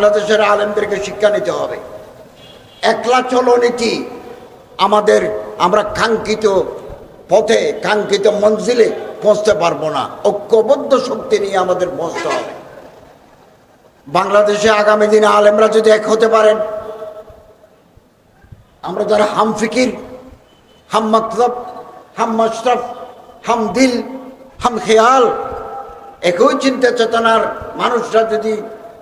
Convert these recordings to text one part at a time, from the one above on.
বাংলাদেশের আলেমদেরকে শিক্ষা নিতে হবে। একলা চলো নীতি আমাদের, আমরা কাঙ্ক্ষিত পথে, কাঙ্ক্ষিত মঞ্জিলে পৌঁছতে পারব না। ঐক্যবদ্ধ শক্তি নিয়ে আমাদের পৌঁছতে হবে। বাংলাদেশে আগামী দিনে আলেমরা যদি এক হতে পারেন, আমরা যারা হাম ফিকির হাম মকতব হাম মশরফ, হাম দিল, হাম খেয়াল, একই চিন্তা চেতনার মানুষরা যদি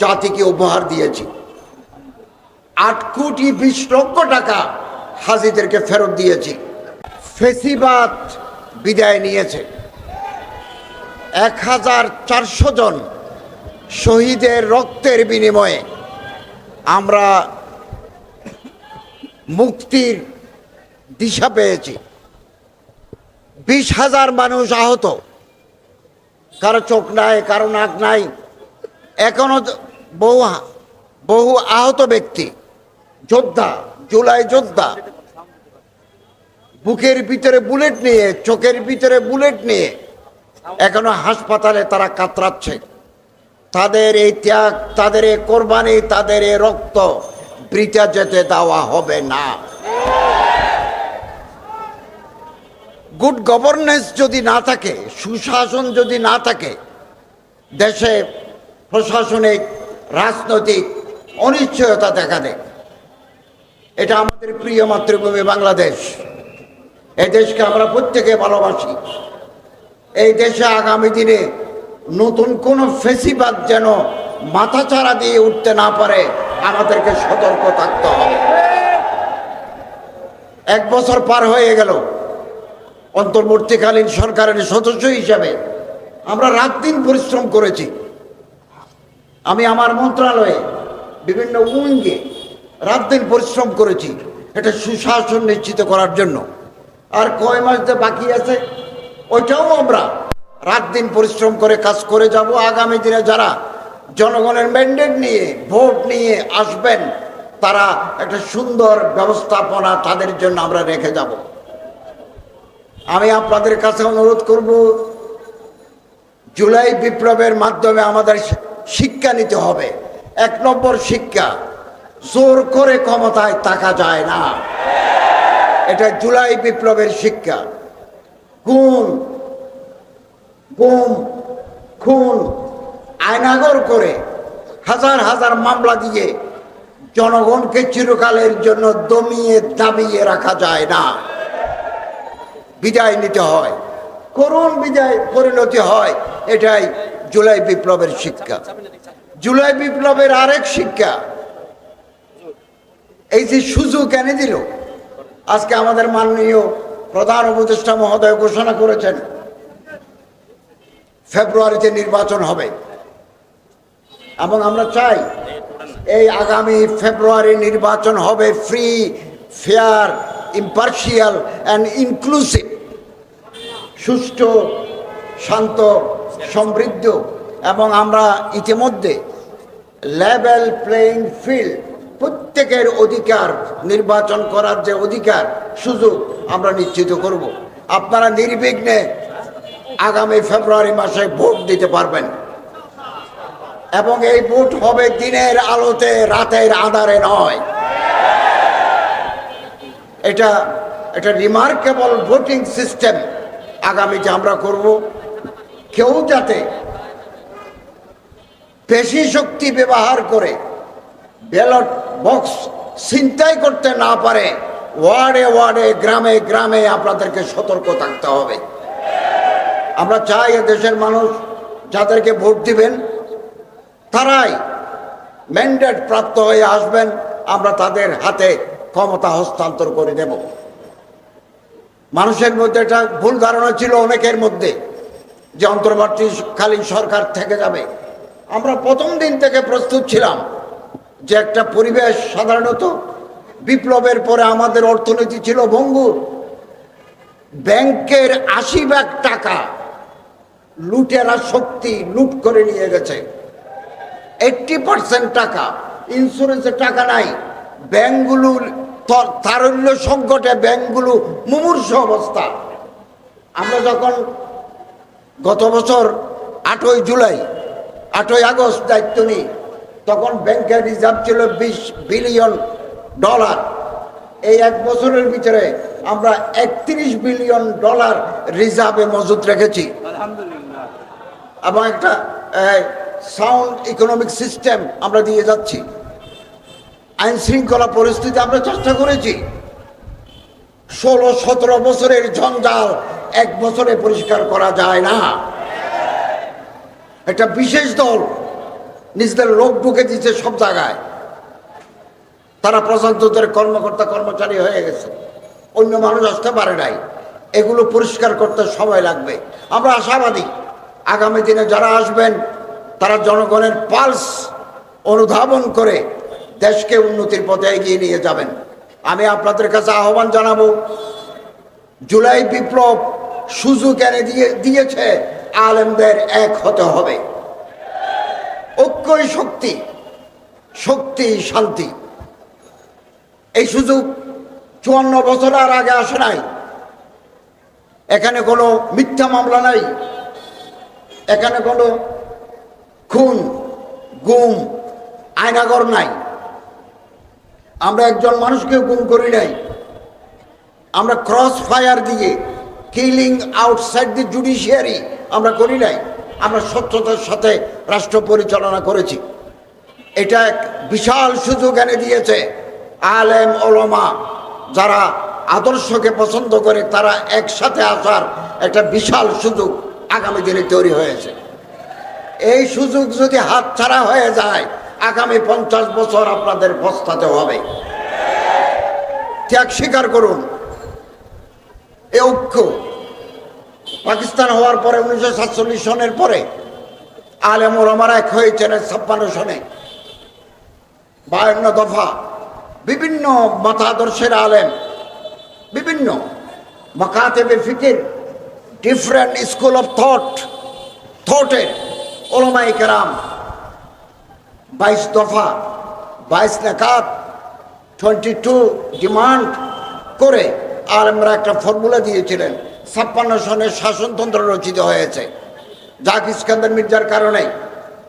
জাতিকে উপহার দিয়েছি। আট কোটি বিশ লক্ষ টাকা হাজিদেরকে ফেরত দিয়েছি। ফেসিবাদ বিদায় নিয়েছে। এক হাজার চারশো জন শহীদের রক্তের বিনিময়ে আমরা মুক্তির দিশা পেয়েছি। বিশ হাজার মানুষ আহত। কারও চোখ নাই, কারও নাক নাই। এখনও তো বহু বহু আহত ব্যক্তি, যোদ্ধা, জুলাই যোদ্ধা, বুকের ভিতরে বুলেট নিয়ে, চোখের ভিতরে বুলেট নিয়ে এখনও হাসপাতালে তারা কাতরাচ্ছে। তাদের এই ত্যাগ, তাদের এই কোরবানি, তাদের এই রক্ত বৃথা যেতে দেওয়া হবে না। গুড গভর্নেন্স যদি না থাকে, সুশাসন যদি না থাকে, দেশে প্রশাসনিক রাজনৈতিক অনিশ্চয়তা দেখা দেয়। এটা আমাদের প্রিয় মাতৃভূমি বাংলাদেশ। এই দেশকে আমরা প্রত্যেকে ভালোবাসি। এই দেশে আগামী দিনে নতুন কোন ফেসিবাদ যেন মাথাচাড়া দিয়ে উঠতে না পারে, আমাদেরকে সতর্ক থাকতে হবে। এক বছর পার হয়ে গেল। অন্তর্বর্তীকালীন সরকারের সদস্য হিসাবে আমরা রাত দিন পরিশ্রম করেছি। আমি আমার মন্ত্রণালয়ে বিভিন্ন উইঙ্গে রাত দিন পরিশ্রম করেছি, এটা সুশাসন নিশ্চিত করার জন্য। আর কয় মাস যে বাকি আছে, ওইটাও আমরা রাত দিন পরিশ্রম করে কাজ করে যাব। আগামী দিনে যারা জনগণের ম্যান্ডেট নিয়ে, ভোট নিয়ে আসবেন, তারা একটা সুন্দর ব্যবস্থাপনা তাদের জন্য আমরা রেখে যাব। আমি আপনাদের কাছে অনুরোধ করব, জুলাই বিপ্লবের মাধ্যমে আমাদের শিক্ষা নিতে হবে। এক নম্বর শিক্ষা, জোর করে ক্ষমতায় থাকা যায় না। এটা জুলাই বিপ্লবের শিক্ষা। গুণ, গুম, খুন আয়নাগর করে হাজার হাজার মামলা দিয়ে জনগণকে চিরকালের জন্য দমিয়ে দাবিয়ে রাখা যায় না। বিদায় নিতে হয়। করুণ বিদায় পরিণতি হয়, এটাই জুলাই বিপ্লবের শিক্ষা। জুলাই বিপ্লবের আরেক শিক্ষা। এই যে সুযোগ এনে দিল, আজকে আমাদের মাননীয় প্রধান উপদেষ্টা মহোদয় ঘোষণা করেছেন, ফেব্রুয়ারিতে নির্বাচন হবে। এবং আমরা চাই এই আগামী ফেব্রুয়ারি নির্বাচন হবে free fair impartial and inclusive সুষ্ঠু, শান্ত সমৃদ্ধ এবং আমরা ইতিমধ্যে লেভেল প্লেইং ফিল্ড প্রত্যেকের অধিকার নির্বাচন করার যে অধিকার, সুযোগ আমরা নিশ্চিত করব। আপনারা নির্বিঘ্নে আগামী ফেব্রুয়ারি মাসে ভোট দিতে পারবেন। এবং এই ভোট হবে দিনের আলোতে, রাতের আধারে নয়। এটা এটা রিমার্কেবল ভোটিং সিস্টেম আগামীতে আমরা করব। কেউ যাতে পেশি শক্তি ব্যবহার করে ব্যালট বক্স ছিনতাই করতে না পারে, ওয়ার্ডে ওয়ার্ডে, গ্রামে গ্রামে আপনাদেরকে সতর্ক থাকতে হবে। আমরা চাই দেশের মানুষ যাদেরকে ভোট দিবেন, তারাই ম্যান্ডেট প্রাপ্ত হয়ে আসবেন, আমরা তাদের হাতে ক্ষমতা হস্তান্তর করে দেব। মানুষের মধ্যে একটা ভুল ধারণা ছিল অনেকের মধ্যে। যে অন্তর্বর্তীকালীন সরকার থেকে যাবে। আমরা প্রথম দিন থেকে প্রস্তুত ছিলাম যে একটা পরিবেশ সাধারণত বিপ্লবের পরে আমাদের অর্থনীতি ছিল ভঙ্গুর। ব্যাংকের আশি ভাগ টাকা লুটেরা শক্তি লুট করে নিয়ে গেছে। এইটটি পার্সেন্ট টাকা ইন্স্যুরেন্সের টাকা নাই। ব্যাংকগুলো ত- তারল্য সংকটে ব্যাংকগুলো মুমূর্ষ অবস্থা। আমরা যখন গত বছর আটই জুলাই আটই আগস্ট দায়িত্ব নিই তখন ব্যাংকের রিজার্ভ ছিল বিশ বিলিয়ন ডলার। এই এক বছরের ভিতরে আমরা একত্রিশ বিলিয়ন ডলার রিজার্ভে মজুদ রেখেছি। এবং একটা সাউন্ড ইকোনমিক সিস্টেম আমরা দিয়ে যাচ্ছি। আইন শৃঙ্খলা পরিস্থিতি আমরা চেষ্টা করেছি। ষোলো সতেরো বছরের জঞ্জাল এক বছরে পরিষ্কার করা যায় না। একটা বিশেষ দল নিজেদের লোক ঢুকে দিচ্ছে সব জায়গায়। তারা প্রশাসনের কর্মকর্তা, কর্মচারী হয়ে গেছে। অন্য মানুষ আসতে পারে নাই। এগুলো পরিষ্কার করতে সময় লাগবে। আমরা আশাবাদী, আগামী দিনে যারা আসবেন, তারা জনগণের পালস অনুধাবন করে দেশকে উন্নতির পথে এগিয়ে নিয়ে যাবেন। আমি আপনাদের কাছে আহ্বান জানাব জুলাই বিপ্লব সুযোগ এনে দিয়ে দিয়েছে, আলেমদের এক হতে হবে। ঐক্যই শক্তি শক্তি শান্তি। এই সুযোগ চুয়ান্ন বছর আর আগে আসে নাই। এখানে কোনো মিথ্যা মামলা নাই। এখানে কোনো খুন, গুম আয়নাগর নাই। আমরা একজন মানুষকে গুম করি নাই। আমরা ক্রস ফায়ার দিয়ে কিলিং আউটসাইড দি জুডিশিয়ারি আমরা করি নাই। আমরা স্বচ্ছতার সাথে রাষ্ট্র পরিচালনা করেছি। এটা এক বিশাল সুযোগ এনে দিয়েছে আলেম ওলমা যারা আদর্শকে পছন্দ করে, তারা একসাথে আসার একটা বিশাল সুযোগ আগামী দিনে তৈরি হয়েছে। এই সুযোগ যদি হাতছাড়া হয়ে যায়, আগামী পঞ্চাশ বছর আপনাদের পস্তাতে হবে। ত্যাগ স্বীকার করুন। এ ঐক্য পাকিস্তান হওয়ার পরে উনিশশো সাতচল্লিশ সনের পরে আলেম ওলামারা এক হয়েছেন ছাপ্পান্ন সনে। বায়ান্ন দফা বিভিন্ন মতাদর্শের আলেম, বিভিন্ন মকাতেবে ফিকির ডিফারেন্ট স্কুল অফ থট থটের ওলমাই কেরাম। বাইশ দফা, বাইশ নাকাত টোয়েন্টি টু ডিমান্ড করে আলেমরা একটা ফর্মুলা দিয়েছিলেন, ছাপ্পান্ন সনের শাসনতন্ত্র রচিত হয়েছে। জাক ইস্কান্দার মির্জার কারণে,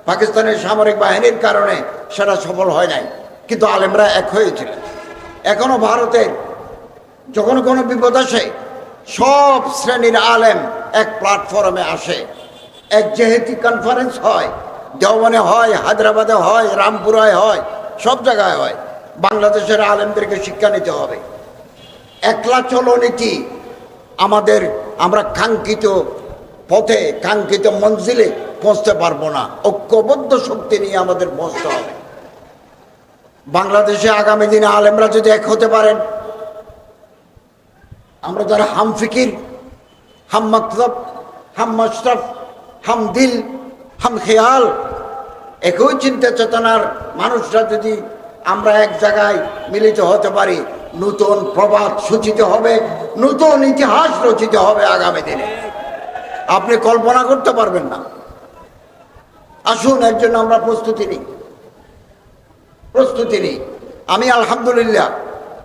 পাকিস্তানের সামরিক বাহিনীর কারণে সেটা সফল হয় নাই। কিন্তু আলেমরা এক হয়েছিলেন। এখনও ভারতের যখন কোনো বিপদ আসে, সব শ্রেণির আলেম এক প্ল্যাটফর্মে আসে। এক যেহেতু কনফারেন্স হয় দেওয়ানে হয়, হায়দ্রাবাদে হয়, রামপুরায় হয়, সব জায়গায় হয়। বাংলাদেশের আলেমদেরকে শিক্ষা নিতে হবে। একলা চলো নীতি আমাদের আমরা কাঙ্ক্ষিত পথে, কাঙ্ক্ষিত মঞ্জিলে পৌঁছতে পারব না। ঐক্যবদ্ধ শক্তি নিয়ে আমাদের পৌঁছতে হবে। বাংলাদেশে আগামী দিনে আলেমরা যদি এক হতে পারেন, আমরা যারা হাম ফিকির, হাম মকতব, হাম মশরফ, হাম দিল, হাম খেয়াল, একই চিন্তা চেতনার মানুষরা যদি আমরা এক জায়গায় মিলিত হতে পারি নতুন প্রবাদ সূচিত হবে, নতুন ইতিহাস রচিত হবে আগামী দিনে। আপনি কল্পনা করতে পারবেন না। আসুন, এর জন্য আমরা প্রস্তুতি নিই। প্রস্তুতি নিই। আমি আলহামদুলিল্লাহ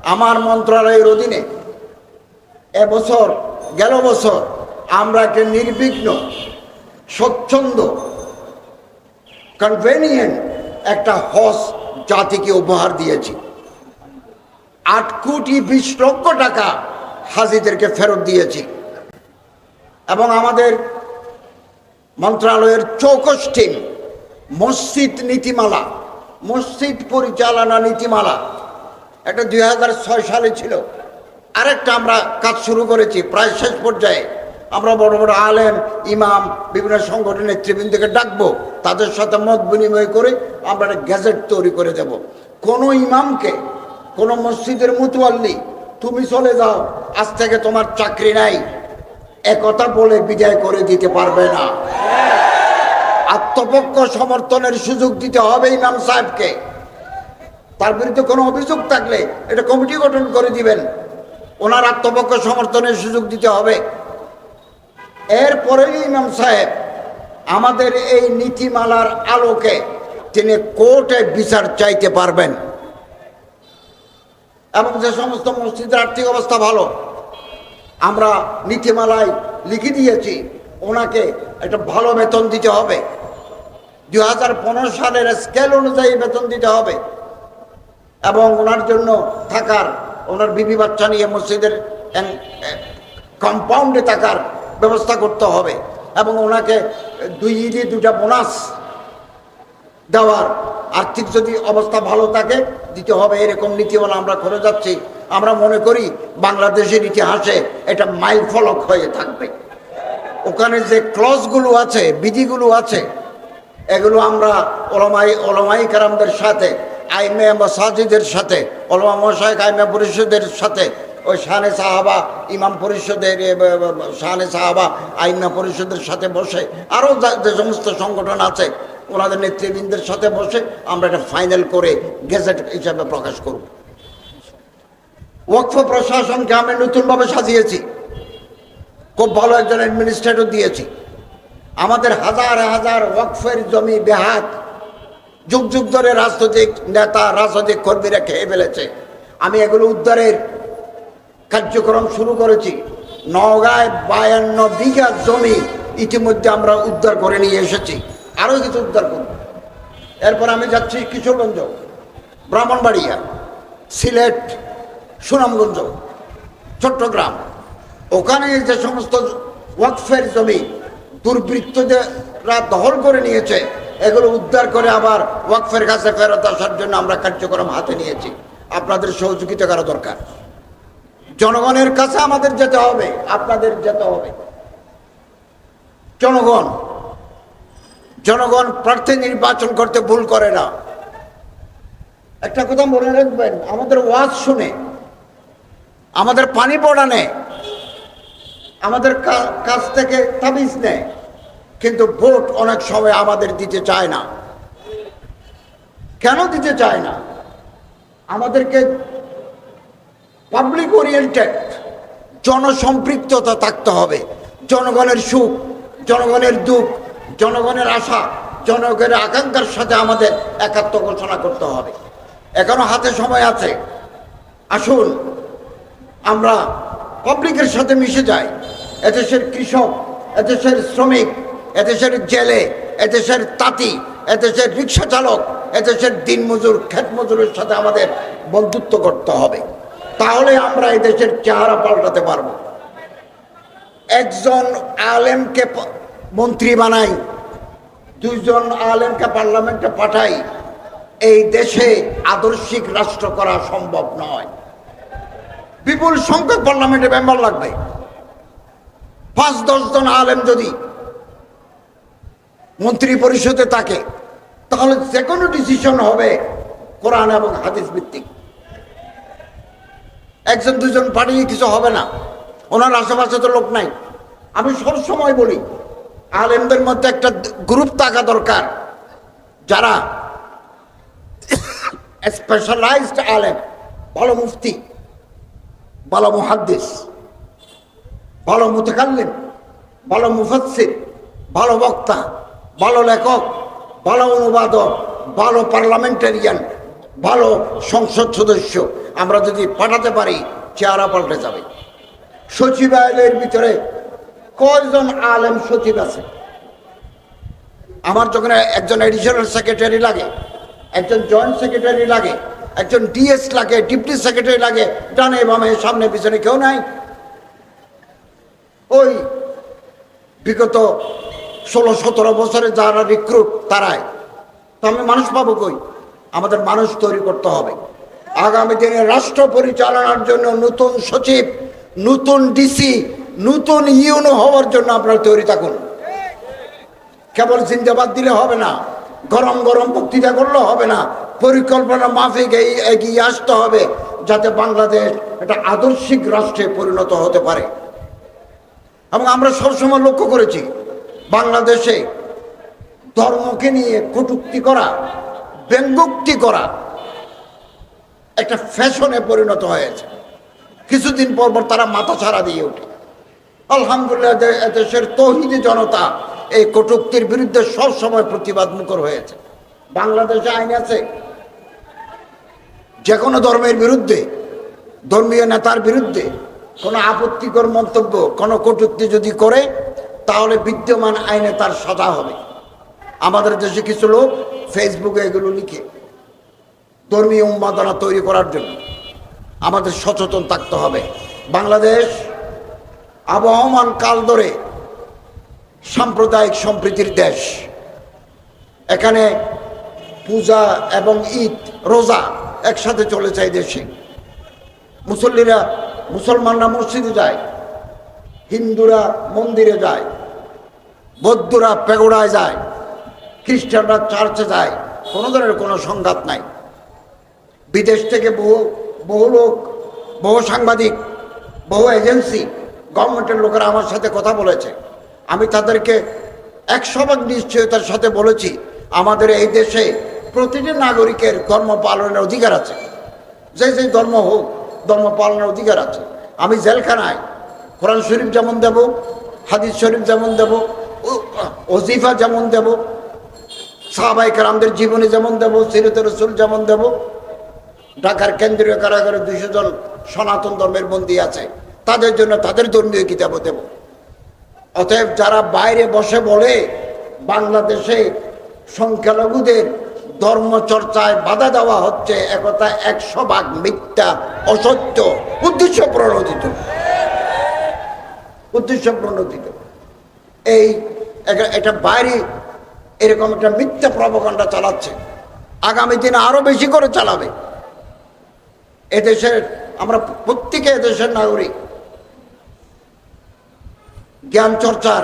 আমার মন্ত্রণালয়ের অধীনে এবছর গেল বছর আমরা একটা নির্বিঘ্ন, স্বচ্ছন্দ কনভেনিয়েন্ট একটা হস জাতিকে উপহার দিয়েছি। আট কোটি বিশ লক্ষ টাকা হাজিদেরকে ফেরত দিয়েছি। এবং আমাদের মন্ত্রণালয়ের চৌকস টিম, মসজিদ নীতিমালা, মসজিদ পরিচালনা নীতিমালা, এটা দুই ছয় সালে ছিল। আরেকটা আমরা কাজ শুরু করেছি, প্রায় শেষ পর্যায়ে। আমরা বড় বড় আলেম, ইমাম, বিভিন্ন সংগঠনের নেতৃবৃন্দকে ডাকবো, তাদের সাথে মত বিনিময় করে আমরা একটা গ্যাজেট তৈরি করে দেব। কোনো ইমামকে কোনো মসজিদের মুতুয়াল্লি তুমি চলে যাও, আজ থেকে তোমার চাকরি নাই। একথা বলে বিদায় করে দিতে পারবে না। আত্মপক্ষ সমর্থনের সুযোগ দিতে হবে ইমাম সাহেবকে। তার বিরুদ্ধে কোনো অভিযোগ থাকলে এটা কমিটি গঠন করে দিবেন। ওনার আত্মপক্ষ সমর্থনের সুযোগ দিতে হবে। এরপরেই ইমাম সাহেব আমাদের এই নীতিমালার আলোকে তিনি কোর্টে বিচার চাইতে পারবেন। এবং যে সমস্ত মসজিদের আর্থিক অবস্থা ভালো, আমরা নীতিমালায় লিখে দিয়েছি, ওনাকে একটা ভালো বেতন দিতে হবে। দু হাজার পনেরো সালের স্কেল অনুযায়ী বেতন দিতে হবে। এবং ওনার জন্য থাকার, ওনার বিবি বাচ্চা নিয়ে মসজিদের কম্পাউন্ডে থাকার ব্যবস্থা করতে হবে। এবং ওনাকে দুই ঈদে দুটা বোনাস দেওয়ার আর্থিক যদি অবস্থা ভালো থাকে, দিতে হবে এরকম নীতিমালা আমরা করে যাচ্ছি। আমরা মনে করি বাংলাদেশের ইতিহাসে এটা মাইল ফলক হয়ে থাকবে। ওখানে যে ক্লসগুলো আছে, বিধিগুলো আছে, এগুলো আমরা ওলামাই ওলামাই কারামদের সাথে, আইমে মসাজিদের সাথে, ওলামা মশাইক আইমে পরিষদের সাথে, ওই শাহানে সাহাবা, ইমাম পরিষদের শাহানে সাহাবা, আইমা পরিষদের সাথে বসে, আরও যে সমস্ত সংগঠন আছে ওনাদের নেতৃবৃন্দের সাথে বসে আমরা এটা ফাইনাল করে গেজেট হিসাবে প্রকাশ করব। ওয়াকফ প্রশাসনকে আমি নতুনভাবে সাজিয়েছি। খুব ভালো একজন অ্যাডমিনিস্ট্রেটর দিয়েছি। আমাদের হাজার হাজার ওয়াকফের জমি বেহাত, যুগ যুগ ধরে রাজনৈতিক নেতা, রাজনৈতিক কর্মীরা খেয়ে ফেলেছে। আমি এগুলো উদ্ধারের কার্যক্রম শুরু করেছি। নওগাঁয় বায়ান্ন বিঘা জমি ইতিমধ্যে আমরা উদ্ধার করে নিয়ে এসেছি। আরও কিছু উদ্ধার করব। এরপর আমি যাচ্ছি কিশোরগঞ্জ, ব্রাহ্মণবাড়িয়া, সিলেট, সুনামগঞ্জ, চট্টগ্রাম। ওখানে যে সমস্ত ওয়াকফের জমি দুর্বৃত্তরা দখল করে নিয়েছে, এগুলো উদ্ধার করে আবার ওয়াকফের কাছে ফেরত আসার জন্য আমরা কার্যক্রম হাতে নিয়েছি। আপনাদের সহযোগিতা করা দরকার। জনগণের কাছে আমাদের যেতে হবে, আপনাদের যেতে হবে। জনগণ জনগণ প্রার্থী নির্বাচন করতে ভুল করে না। একটা কথা মনে রাখবেন, আমাদের ওয়াজ শুনে, আমাদের পানি পড়ানে, আমাদের কা- কাছ থেকে তাবিজ নেয়, কিন্তু ভোট অনেক সময় আমাদের দিতে চায় না। কেন দিতে চায় না? আমাদেরকে পাবলিক ওরিয়েন্টেড জনসম্পৃক্ততা থাকতে হবে। জনগণের সুখ, জনগণের দুঃখ জনগণের আশা, জনগণের আকাঙ্ক্ষার সাথে আমাদের একাত্ম ঘোষণা করতে হবে। এখনও হাতে সময় আছে। আসুন, আমরা পাবলিকের সাথে মিশে যাই। এদেশের কৃষক, এদেশের শ্রমিক, এদেশের জেলে, এদেশের তাঁতি, এদেশের রিক্সা চালক, এদেশের দিনমজুর ক্ষেত মজুরের সাথে আমাদের বন্ধুত্ব করতে হবে। তাহলে আমরা এদেশের চেহারা পাল্টাতে পারব। একজন আলেমকে মন্ত্রী বানাই দুইজন আলেমকে পার্লামেন্টে পাঠাই, এই দেশে আদর্শিক রাষ্ট্র করা সম্ভব নয়। বিপুল সংখ্যক পার্লামেন্টে মেম্বার লাগবে। পাঁচ, দশ জন আলেম যদি মন্ত্রী পরিষদে থাকে, তাহলে যে কোনো ডিসিশন হবে কোরআন এবং হাদিস ভিত্তিক। একজন, দুজন পাঠিয়ে কিছু হবে না। ওনার আশেপাশে তো লোক নাই। আমি সব সময় বলি আলেমদের মধ্যে একটা গ্রুপ থাকা দরকার, যারা স্পেশালাইজড আলেম, ভালো মুফতি, ভালো মুহাদ্দিস, ভালো মুতাকাল্লিম, ভালো মুফাসসির, ভালো বক্তা, ভালো লেখক, ভালো অনুবাদক, ভালো পার্লামেন্টারিয়ান, ভালো সংসদ সদস্য, আমরা যদি পাঠাতে পারি, চেহারা পাল্টে যাবে। সচিবালয়ের ভিতরে কয়জন আলেম সচিব আছে? আমার যখন একজন এডিশনাল সেক্রেটারি লাগে, একজন জয়েন্ট সেক্রেটারি লাগে, একজন ডিএস লাগে ডিপটি সেক্রেটারি লাগে, ডানে বামে, সামনে, পিছনে কেউ নাই। ওই বিগত ষোলো, সতেরো বছরে যারা রিক্রুট তারাই। তো আমি মানুষ পাবো কই? আমাদের মানুষ তৈরি করতে হবে। আগামী দিনে রাষ্ট্র পরিচালনার জন্য নতুন সচিব, নতুন ডিসি নতুন ইউনো হওয়ার জন্য আপনারা তৈরি থাকুন। কেবল জিন্দাবাদ দিলে হবে না, গরম গরম বক্তৃতা করলে হবে না, পরিকল্পনা মাফিক এগিয়ে আসতে হবে যাতে বাংলাদেশ একটা আদর্শিক রাষ্ট্রে পরিণত হতে পারে। এবং আমরা সবসময় লক্ষ্য করেছি, বাংলাদেশে ধর্মকে নিয়ে কটুক্তি করা, ব্যঙ্গোক্তি করা একটা ফ্যাশনে পরিণত হয়েছে। কিছুদিন পর পর তারা মাথা ছাড়া দিয়ে ওঠে। আলহামদুলিল্লাহ দেশের তহিদি জনতা এই কটুক্তির বিরুদ্ধে সব সময় প্রতিবাদ মুখর হয়েছে। বাংলাদেশে আইন আছে। যে কোনো ধর্মের বিরুদ্ধে, ধর্মীয় নেতার বিরুদ্ধে কোনো আপত্তিকর মন্তব্য, কোনো কটূক্তি যদি করে, তাহলে বিদ্যমান আইনে তার সাজা হবে। আমাদের দেশে কিছু লোক ফেসবুকে এগুলো লিখে ধর্মীয় উন্মাদনা তৈরি করার জন্য আমাদের সচেতন থাকতে হবে। বাংলাদেশ আবহমান কাল ধরে সাম্প্রদায়িক সম্প্রীতির দেশ। এখানে পূজা এবং ঈদ, রোজা একসাথে চলেছে এই দেশে। মুসল্লিরা মুসলমানরা মসজিদে যায়, হিন্দুরা মন্দিরে যায়, বৌদ্ধরা পেগোড়ায় যায়, খ্রিস্টানরা চার্চে যায়, কোনো ধরনের কোনো সংঘাত নাই। বিদেশ থেকে বহু বহু লোক, বহু সাংবাদিক, বহু এজেন্সি গভর্নমেন্টের লোকেরা আমার সাথে কথা বলেছে। আমি তাদেরকে একশো ভাগ নিশ্চয়তার সাথে বলেছি, আমাদের এই দেশে প্রতিটি নাগরিকের ধর্ম পালনের অধিকার আছে। যে যে ধর্ম হোক, ধর্ম পালনের অধিকার আছে। আমি জেলখানায় কোরআন শরীফ যেমন দেব, হাদিস শরীফ যেমন দেব ওজিফা যেমন দেব সাহাবাই কারামদের জীবনী যেমন দেব, সিরত রসুল যেমন দেব, ঢাকার কেন্দ্রীয় কারাগারে দুশো জন সনাতন ধর্মের বন্দী আছে। তাদের জন্য তাদের ধর্মীয় কিতাবও দেব। অতএব যারা বাইরে বসে বলে, বাংলাদেশে সংখ্যালঘুদের ধর্মচর্চায় বাধা দেওয়া হচ্ছে একথা একশো ভাগ মিথ্যা, অসত্য, উদ্দেশ্য প্রণোদিত। উদ্দেশ্য প্রণোদিত। এই একটা- বাইরে এরকম একটা মিথ্যা প্রবকাণ্ডা চালাচ্ছে। আগামী দিনে আরও বেশি করে চালাবে। এদেশের আমরা প্রত্যেকে এদেশের নাগরিক। জ্ঞান চর্চার,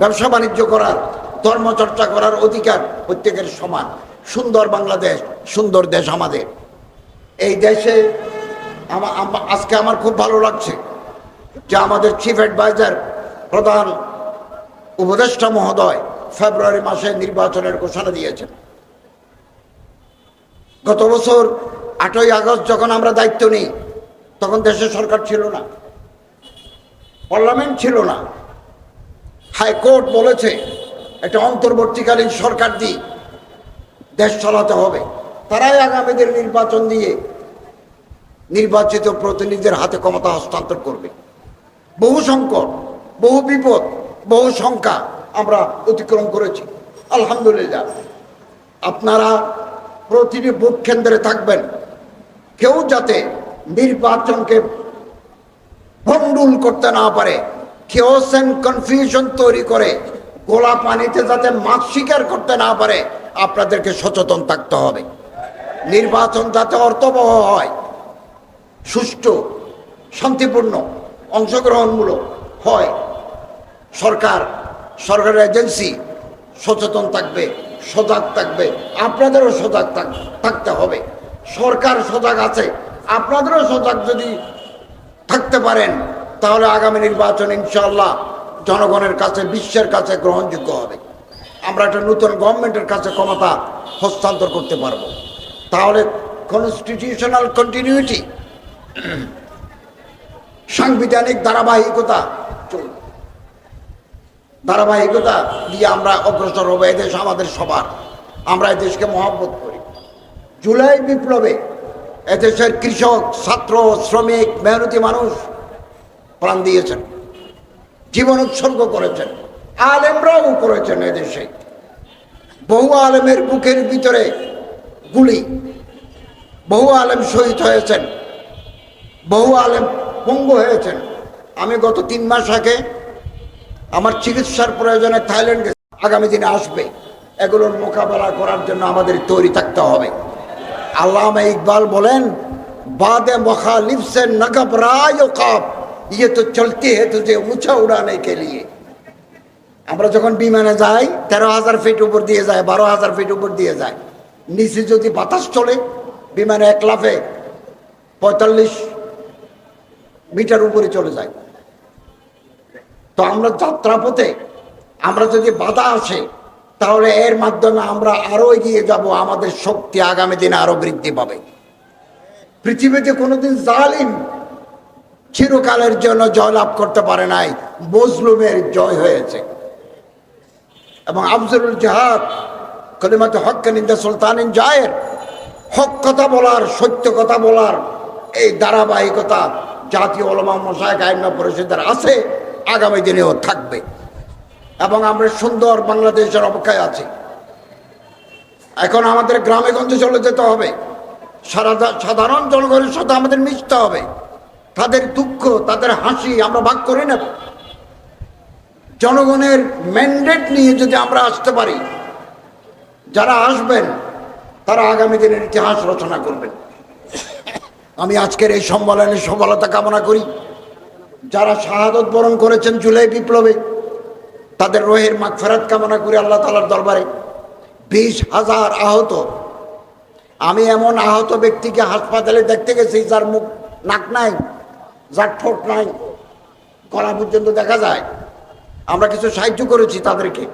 ব্যবসা বাণিজ্য করার, ধর্ম চর্চা করার অধিকার প্রত্যেকের সমান। সুন্দর বাংলাদেশ, সুন্দর দেশ আমাদের। এই দেশে আজকে আমার খুব ভালো লাগছে যে আমাদের চিফ অ্যাডভাইজার প্রধান উপদেষ্টা মহোদয় ফেব্রুয়ারি মাসে নির্বাচনের ঘোষণা দিয়েছেন। গত বছর আটই আগস্ট যখন আমরা দায়িত্ব নিই, তখন দেশে সরকার ছিল না। পার্লামেন্ট ছিল না। হাইকোর্ট বলেছে একটা অন্তর্বর্তীকালীন সরকার দিয়ে দেশ চালাতে হবে। তারাই আগামীদের নির্বাচন দিয়ে নির্বাচিত প্রতিনিধিদের হাতে ক্ষমতা হস্তান্তর করবে। বহু সংকট, বহু বিপদ, বহু সংখ্যা আমরা অতিক্রম করেছি। আলহামদুলিল্লাহ। আপনারা প্রতিটি ভোট কেন্দ্রে থাকবেন। কেউ যাতে নির্বাচনকে ভণ্ডুল করতে না পারে। কেওস অ্যান্ড কনফিউশন তৈরি করে, গোলা পানিতে যাতে মাছ শিকার করতে না পারে, আপনাদেরকে সচেতন থাকতে হবে। নির্বাচন যাতে অর্থবহ হয়, সুষ্ঠু, শান্তিপূর্ণ, অংশগ্রহণমূলক হয়, সরকার, সরকারের এজেন্সি সচেতন থাকবে, সজাগ থাকবে, আপনাদেরও সজাগ থাক- থাকতে হবে। সরকার সজাগ আছে, আপনাদেরও সজাগ যদি থাকতে পারেন তাহলে আগামী নির্বাচন ইনশাল্লাহ জনগণের কাছে, বিশ্বের কাছে গ্রহণযোগ্য হবে। আমরা একটা নতুন গভর্নমেন্টের কাছে ক্ষমতা হস্তান্তর করতে পারব। তাহলে কনস্টিটিউশনাল কন্টিনিউটি সাংবিধানিক ধারাবাহিকতা চলবে। ধারাবাহিকতা দিয়ে আমরা অগ্রসর হব এদেশ আমাদের সবার। আমরা এদেশকে মহব্বত করি। জুলাই বিপ্লবে এদেশের কৃষক, ছাত্র, শ্রমিক, মেহনতি মানুষ প্রাণ দিয়েছেন, জীবন উৎসর্গ করেছেন, আলেমরাও করেছেন এদেশে। বহু আলেমের বুকের ভিতরে গুলি, বহু আলেম শহীদ হয়েছেন, বহু আলেম পঙ্গু হয়েছেন। আমি গত তিন মাস আগে আমার চিকিৎসার প্রয়োজনে থাইল্যান্ড আগামী দিনে আসবে। এগুলোর মোকাবেলা করার জন্য আমাদের তৈরি থাকতে হবে। আল্লাহ ইকবাল বলেন, বাদে মখা লিপসেন নকব রায় ও কাপ ये तो चलती है तुझे ऊंचा उड़ाने के लिए আমরা যখন বিমানে যাই তেরো হাজার ফিট উপর দিয়ে যায় বারো হাজার ফিট উপর দিয়ে যায় নিচে যদি বাতাস চলে বিমানে এক লাফে পঁয়তাল্লিশ মিটার উপরে চলে যায় তো আমরা যাত্রাপথে আমরা যদি বাধা আসে তাহলে এর মাধ্যমে আমরা আরো এগিয়ে যাব আমাদের শক্তি আগামী দিনে আরো বৃদ্ধি পাবে পৃথিবীতে কোনোদিন জালিম চিরকালের জন্য জয়লাভ করতে পারে নাই। মজলুমের জয় হয়েছে। এবং আফজলুল জাহাদ, কলিমাতে হক্কা নিন্দা সুলতানিন জায়ের, হক কথা বলার, সত্য কথা বলার এই ধারাবাহিকতা জাতীয় ওলমা মশায়ক আইনা পরিষদের আছে, আগামী দিনেও থাকবে। এবং আমরা সুন্দর বাংলাদেশের অপেক্ষায় আছি। এখন আমাদের গ্রামে গঞ্জে চলে যেতে হবে। সারা সাধারণ জনগণের সাথে আমাদের মিশতে হবে। তাদের দুঃখ, তাদের হাসি আমরা ভাগ করে নেব। জনগণের ম্যান্ডেট নিয়ে যদি আমরা আসতে পারি, যারা আসবেন, তারা আগামী দিনের ইতিহাস রচনা করবেন। আমি আজকের এই সম্মেলনের সফলতা কামনা করি। যারা শাহাদত বরণ করেছেন জুলাই বিপ্লবে, তাদের রোহের মাগফেরাত কামনা করি আল্লাহ তালার দরবারে। বিশ হাজার আহত, আমি এমন আহত ব্যক্তিকে হাসপাতালে দেখতে গেছি যার মুখ নাক নাই। যার ঠোঁট নাই, গলা পর্যন্ত দেখা যায়। আমরা কিছু সাহায্য করেছি তাদেরকে।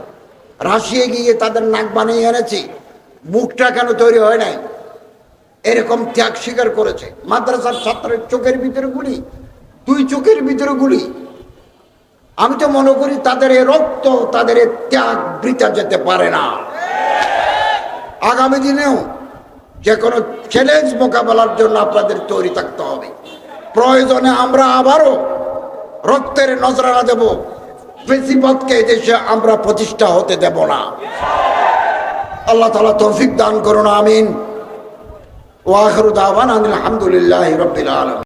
রাশিয়ে গিয়ে তাদের নাক বানিয়ে এনেছি। মুখটা কেন তৈরি হয় নাই? এরকম ত্যাগ স্বীকার করেছে। মাদ্রাসার ছাত্রের চোখের ভিতরে গুলি, দুই চোখের ভিতরে গুলি। আমি তো মনে করি তাদের এ রক্ত, তাদের এ ত্যাগ বৃথা যেতে পারে না। আগামী দিনেও যে কোনো চ্যালেঞ্জ মোকাবেলার জন্য আপনাদের তৈরি থাকতে হবে। প্রয়োজনে আমরা আবারও রক্তের নজরানা দেব। বেশিপথকে দেশে আমরা প্রতিষ্ঠা হতে দেব না। আল্লাহ তালা তৌফিক দান করুন, আমিন। ওয়াহরুদ আহ্বান আলহামদুলিল্লাহ রবিল আলম